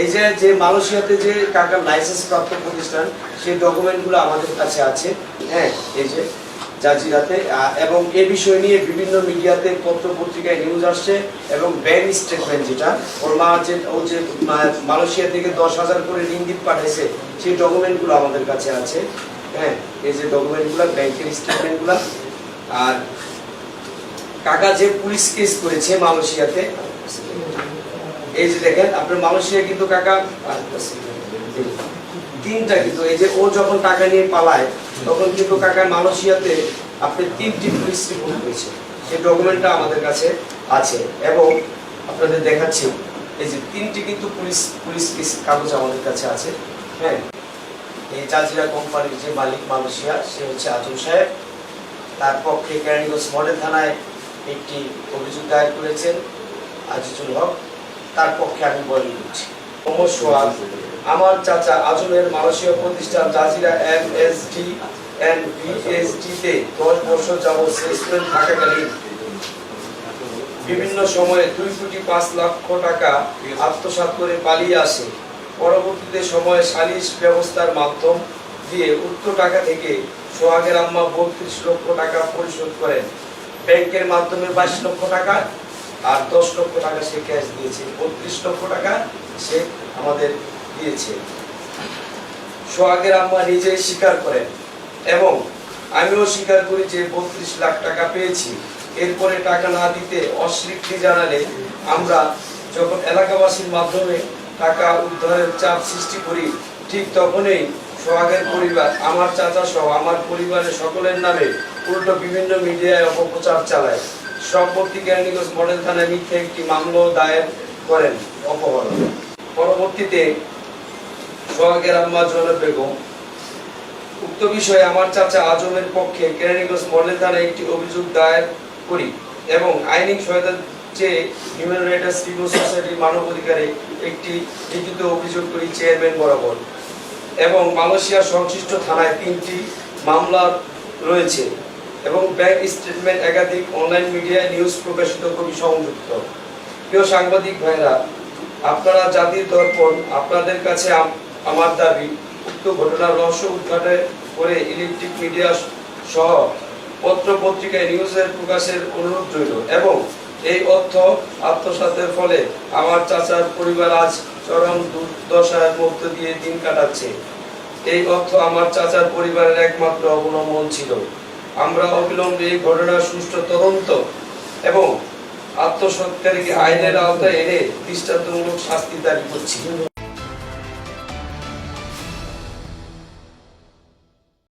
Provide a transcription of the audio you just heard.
এই যে যে মালয়েশিয়াতে যে কাকার লাইসেন্স প্রাপ্ত প্রতিষ্ঠান, সেই ডকুমেন্টগুলো আমাদের কাছে আছে হ্যাঁ? এই যে জাজিরাতে এবং এ বিষয় নিয়ে বিভিন্ন মিডিয়াতে পত্র পত্রিকায় নিউজ আসছে, এবং ব্যাংক স্টেটমেন্ট যেটা, ওর মা যে, ও যে মালয়েশিয়া থেকে দশ হাজার করে রিঙ্গিত পাঠাইছে, সেই ডকুমেন্টগুলো আমাদের কাছে আছে হ্যাঁ? এই যে ডকুমেন্টগুলো ব্যাংকের স্টেটমেন্টগুলো আর কাকা যে পুলিশ কেস করেছে মালয়েশিয়াতে এই যে দেখেন, আপনার মালয়েশিয়া কিন্তু কাকা, তিনটা কিন্তু, এই যে ও যখন টাকা নিয়ে পালায়, তখন কিন্তু কাকা মালয়েশিয়াতে আপনি তিনটি পুলিশ রিপোর্ট করেছে সেই ডকুমেন্টটা আমাদের কাছে আছে এবং আপনাদের দেখাচ্ছি, এই যে তিনটি কিন্তু পুলিশ পুলিশ কেস, কাগজ আমাদের কাছে আছে হ্যাঁ? এই জাজিরা কোম্পানির যে মালিক মালয়েশিয়া, সে হচ্ছে আজম সাহেব। তার পক্ষে কেরানীগঞ্জ মডেল থানায় একটি অভিযোগ দায়ের করেছেন আজিজুল হক। তার পক্ষে আমি বলে দিচ্ছি। আমার চাচা আজমের মালয়েশীয় প্রতিষ্ঠান Jazira M S D and VSD তে দশ বছর যাবৎ সেলসম্যান থাকাকালীন বিভিন্ন সময়ে দুই কোটি পাঁচ লক্ষ টাকা আত্মসাৎ করে পালিয়ে আসে। পরবর্তীতে সময়ে সালিশ ব্যবস্থার মাধ্যম দিয়ে উক্ত টাকা থেকে সোহাগের আম্মা বত্রিশ লক্ষ টাকা পরিশোধ করেন। ব্যাংকের মাধ্যমে বাইশ লক্ষ টাকা আর দশ লক্ষ টাকা সে ক্যাশ দিয়েছে, বত্রিশ লক্ষ টাকা সে আমাদের দিয়েছে। সোহাগের আম্মা নিজেই স্বীকার করেন, এবং আমিও স্বীকার করি যে বত্রিশ লাখ টাকা পেয়েছি। এরপরে টাকা না দিতে অস্বীকৃতি জানালে আমরা যখন এলাকাবাসীর মাধ্যমে টাকা উদ্ধারের চাপ সৃষ্টি করি, ঠিক তখনই সোহাগের পরিবার, আমার চাচা সহ আমার পরিবারের সকলের নামে উল্টো বিভিন্ন মিডিয়ায় অপপ্রচার চালায়। সম্পত্তি কেরানীগঞ্জ মডেল থানায় মিথ্যে একটি মামলা দায়ের করেন অপহরণ। পরবর্তীতে সোহাগের আম্মা জনব বেগম। উক্ত বিষয়ে আমার চাচা আজমের পক্ষে কেরানীগঞ্জ মডেল থানায় একটি অভিযোগ দায়ের করি এবং আইনি সহায়তা চেয়ে হিউম্যান রাইটস সিভিল সোসাইটির মানবাধিকারে একটি লিখিত অভিযোগ করি চেয়ারম্যান বরাবর। এবং মালয়েশিয়ার সংশ্লিষ্ট থানায় তিনটি মামলা রয়েছে। এবং ব্যাংক স্টেটমেন্ট একাধিক অনলাইন মিডিয়ায় নিউজ প্রকাশিত খুবই সংযুক্ত। প্রিয় সাংবাদিক ভাইরা, আপনারা জাতির দর্পণ, আপনাদের কাছে আমার দাবি, উক্ত ঘটনার রহস্য উদ্ঘাটন করে ইলেকট্রিক মিডিয়া সহ পত্র পত্রিকায় নিউজের প্রকাশের অনুরোধ রইল এবং এই অর্থ আত্মসাতের ফলে আমার চাচার পরিবার আজ চরম দুর্দশার মধ্য দিয়ে দিন কাটাচ্ছে। এই অর্থ আমার চাচার পরিবারের একমাত্র অবলম্বন ছিল। আমরা অবিলম্বে এই ঘটনার সুষ্ঠু তদন্ত এবং আত্মসৎকারীকে আইনের আওতায় এনে দৃষ্টান্তমূলক শাস্তি দাবি করছি।